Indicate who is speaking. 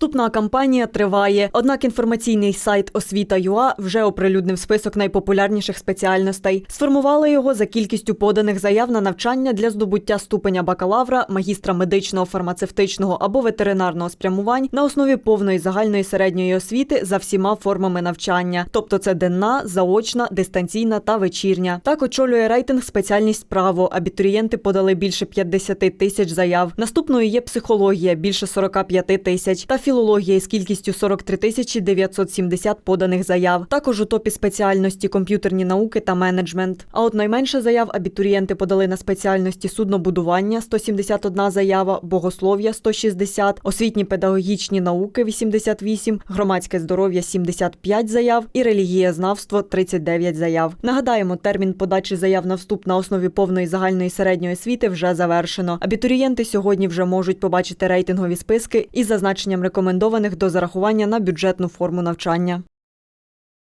Speaker 1: Вступна кампанія триває. Однак інформаційний сайт Освіта.ЮА вже оприлюднив список найпопулярніших спеціальностей. Сформували його за кількістю поданих заяв на навчання для здобуття ступеня бакалавра, магістра медичного, фармацевтичного або ветеринарного спрямувань на основі повної загальної середньої освіти за всіма формами навчання, тобто це денна, заочна, дистанційна та вечірня. Так очолює рейтинг спеціальність право. Абітурієнти подали більше 50 тисяч заяв. Наступною є психологія більше 45 тисяч та філологія з кількістю 43 тисячі 970 поданих заяв. Також у топі спеціальності комп'ютерні науки та менеджмент. А от найменше заяв абітурієнти подали на спеціальності суднобудування 171 заява, богослов'я 160, освітні педагогічні науки 88, громадське здоров'я 75 заяв і релігієзнавство 39 заяв. Нагадаємо, термін подачі заяв на вступ на основі повної загальної середньої освіти вже завершено. Абітурієнти сьогодні вже можуть побачити рейтингові списки із зазначенням рекомендованих до зарахування на бюджетну форму навчання.